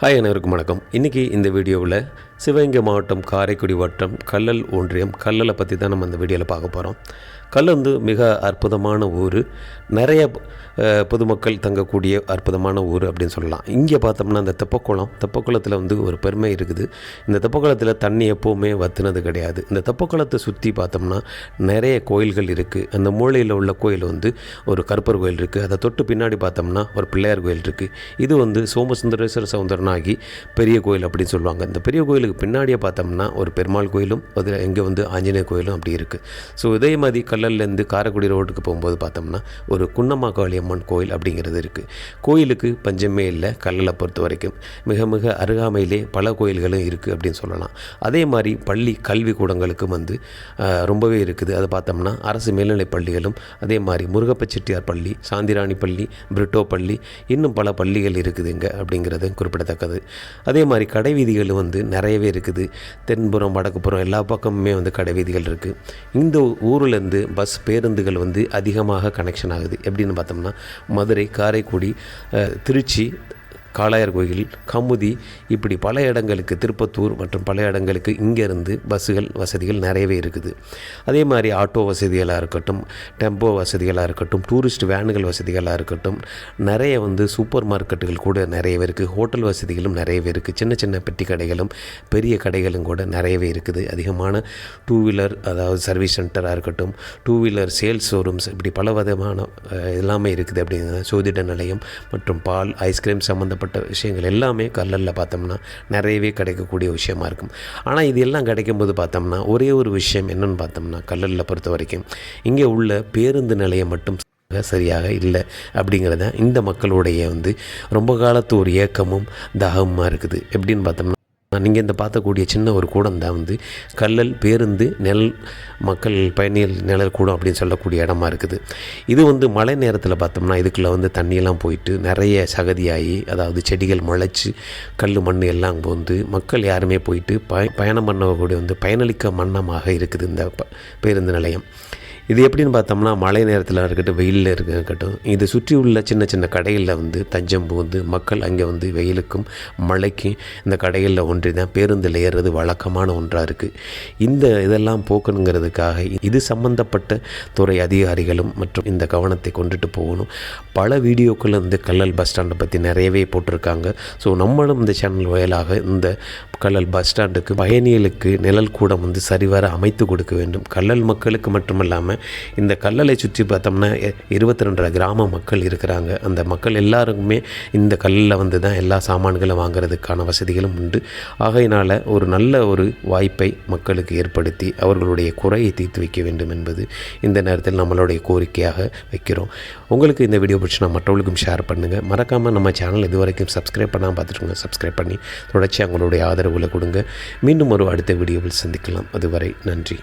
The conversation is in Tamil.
ஹாய் அனைவருக்கும் வணக்கம். இன்றைக்கி இந்த வீடியோவில் சிவகங்கை மாவட்டம் காரைக்குடி வட்டம் கல்லல் ஒன்றியம் கல்லலை பற்றி தான் நம்ம இந்த வீடியோவில் பார்க்க போகிறோம் கல் வந்து மிக அற்புதமான ஊர். நிறைய பொதுமக்கள் தங்கக்கூடிய அற்புதமான ஊர் அப்படின்னு சொல்லலாம். இங்கே பார்த்தோம்னா அந்த தெப்பக்குளம் தெப்பக்குளத்தில் வந்து ஒரு பெருமை இருக்குது. இந்த தெப்பக்குளத்தில் தண்ணி எப்போவுமே வத்துனது கிடையாது. இந்த தெப்பக்குளத்தை சுற்றி பார்த்தோம்னா நிறைய கோயில்கள் இருக்குது அந்த மூலையில் உள்ள கோயில் வந்து ஒரு கருப்பர் கோயில் இருக்குது அதை தொட்டு பின்னாடி பார்த்தோம்னா ஒரு பிள்ளையார் கோயில் இருக்குது இது வந்து சோமசுந்தரேஸ்வர சவுந்தரனாகி பெரிய கோயில் அப்படின்னு சொல்லுவாங்க. இந்த பெரிய கோயிலுக்கு பின்னாடியே பார்த்தோம்னா ஒரு பெருமாள் கோயிலும் அதில் எங்கே வந்து ஆஞ்சநேயர் கோயிலும் அப்படி இருக்குது ஸோ இதே மாதிரி கல்லல்லேருந்து காரைக்குடி ரோட்டுக்கு போகும்போது பார்த்தோம்னா ஒரு குன்னம்மா காளியம்மன் கோயில் அப்படிங்கிறது இருக்குது கோயிலுக்கு பஞ்சமே இல்லை கல்லலை பொறுத்த வரைக்கும். மிக மிக அருகாமையிலே பல கோயில்களும் இருக்குது அப்படின்னு சொல்லலாம். அதே மாதிரி பள்ளி கல்வி கூடங்களுக்கும் வந்து ரொம்பவே இருக்குது. அதை பார்த்தோம்னா அரசு மேல்நிலைப் பள்ளிகளும் அதே மாதிரி முருகப்ப செட்டியார் பள்ளி சாந்திராணி பள்ளி பிரிட்டோ பள்ளி இன்னும் பல பள்ளிகள் இருக்குது இங்கே அப்படிங்கிறது குறிப்பிடத்தக்கது. அதே மாதிரி கடை வீதிகள் வந்து நிறையவே இருக்குது. தென்புறம் வடக்குப்புறம் எல்லா பக்கமுமே வந்து கடை வீதிகள் இருக்குது இந்த ஊர்லேருந்து பஸ் பேருந்துகள் வந்து அதிகமாக கனெக்ஷன் ஆகுது. எப்படின்னு பார்த்தோம்னா மதுரை காரைக்குடி திருச்சி காளையார் கோயில் கமுதி இப்படி பல இடங்களுக்கு திருப்பத்தூர் மற்றும் பல இடங்களுக்கு இங்கேருந்து பஸ்ஸுகள் வசதிகள் நிறையவே இருக்குது. அதே மாதிரி ஆட்டோ வசதிகளாக இருக்கட்டும் டெம்போ வசதிகளாக இருக்கட்டும் டூரிஸ்ட் வேனுகள் வசதிகளாக இருக்கட்டும் நிறைய வந்து சூப்பர் மார்க்கெட்டுகள் கூட நிறையவே இருக்குது ஹோட்டல் வசதிகளும் நிறையவே இருக்குது சின்ன சின்ன பெட்டி கடைகளும் பெரிய கடைகளும் கூட நிறையவே இருக்குது. அதிகமான டூ வீலர் அதாவது சர்வீஸ் சென்டராக இருக்கட்டும் டூ வீலர் சேல்ஸ் ஷோரூம்ஸ் இப்படி பல விதமான எல்லாமே இருக்குது அப்படிங்கிறது சோதிட நிலையம் மற்றும் பால் ஐஸ்கிரீம் சம்மந்தப்பட்ட விஷயங்கள் எல்லாமே கல்லலில் பார்த்தோம்னா நிறையவே கிடைக்கக்கூடிய விஷயமா இருக்கும். ஆனால் இது எல்லாம் கிடைக்கும்போது பார்த்தோம்னா ஒரே ஒரு விஷயம் என்னன்னு பார்த்தோம்னா கல்லலில் பொறுத்த வரைக்கும் இங்கே உள்ள பேருந்து நிலையம் மட்டும் சரியாக இல்லை அப்படிங்கிறத இந்த மக்களுடைய வந்து ரொம்ப காலத்து ஒரு ஏக்கமும் தாகமாக இருக்குது. எப்படின்னு பார்த்தோம்னா நீங்கள் இந்த பார்த்தக்கூடிய சின்ன ஒரு கூடம் தான் வந்து கல்லல் பேருந்து நெல் மக்கள் பயணியல் நிழல் கூடம் அப்படின்னு சொல்லக்கூடிய இடமா இருக்குது. இது வந்து மழை நேரத்தில் பார்த்தோம்னா இதுக்குள்ளே வந்து தண்ணியெல்லாம் போயிட்டு நிறைய சகதியாகி அதாவது செடிகள் முளைச்சி கல் மண் எல்லாம் அங்கே வந்து மக்கள் யாருமே போயிட்டு பய பயணம் பண்ணக்கூடிய வந்து பயனளிக்க மன்னமாக இருக்குது இந்த ப- பேருந்து நிலையம். இது எப்படின்னு பார்த்தோம்னா மழை நேரத்தில் இருக்கட்டும் வெயிலில் இருக்கட்டும் இது சுற்றி உள்ள சின்ன சின்ன கடைகளில் வந்து தஞ்சம் புகுந்து மக்கள் அங்கே வந்து வெயிலுக்கும் மழைக்கும் இந்த கடைகளில் ஒன்றி தான் பேருந்தில் ஏறுறது வழக்கமான ஒன்றாக இருக்குது இந்த இதெல்லாம் போக்கணுங்கிறதுக்காக இது சம்பந்தப்பட்ட துறை அதிகாரிகளும் மற்றும் இந்த கவனத்தை கொண்டுட்டு போகணும். பல வீடியோக்கள் வந்து கல்லல் பஸ் ஸ்டாண்டை பற்றி நிறையவே போட்டிருக்காங்க. ஸோ நம்மளும் இந்த சேனல் வாயிலாக இந்த கல்லல் பஸ் ஸ்டாண்டுக்கு பயணிகளுக்கு நிழல் கூடம் வந்து சரிவர அமைத்து கொடுக்க வேண்டும். கல்லல் மக்களுக்கு மட்டுமல்லாமல் இந்த கல்லலை சுற்றி பார்த்தோம்னா இருபத்தி ரெண்டரை கிராம மக்கள் இருக்கிறாங்க. அந்த மக்கள் எல்லாருக்குமே இந்த கல்லில் வந்து தான் எல்லா சாமான்களும் வாங்குறதுக்கான வசதிகளும் உண்டு. ஆகையினால் ஒரு நல்ல ஒரு வாய்ப்பை மக்களுக்கு ஏற்படுத்தி அவர்களுடைய குறையை தீர்த்து வைக்க வேண்டும் என்பது இந்த நேரத்தில் நம்மளுடைய கோரிக்கையாக வைக்கிறோம். உங்களுக்கு இந்த வீடியோ பிடிச்சினா மற்றவர்களுக்கும் ஷேர் பண்ணுங்கள் மறக்காமல் நம்ம சேனல் இதுவரைக்கும் சப்ஸ்கிரைப் பண்ணாமல் பார்த்துருக்கோங்க சப்ஸ்கிரைப் பண்ணி தொடர்ச்சி அவங்களுடைய ஆதரவுகளை கொடுங்க. மீண்டும் ஒரு அடுத்த வீடியோவில் சந்திக்கலாம். அதுவரை நன்றி.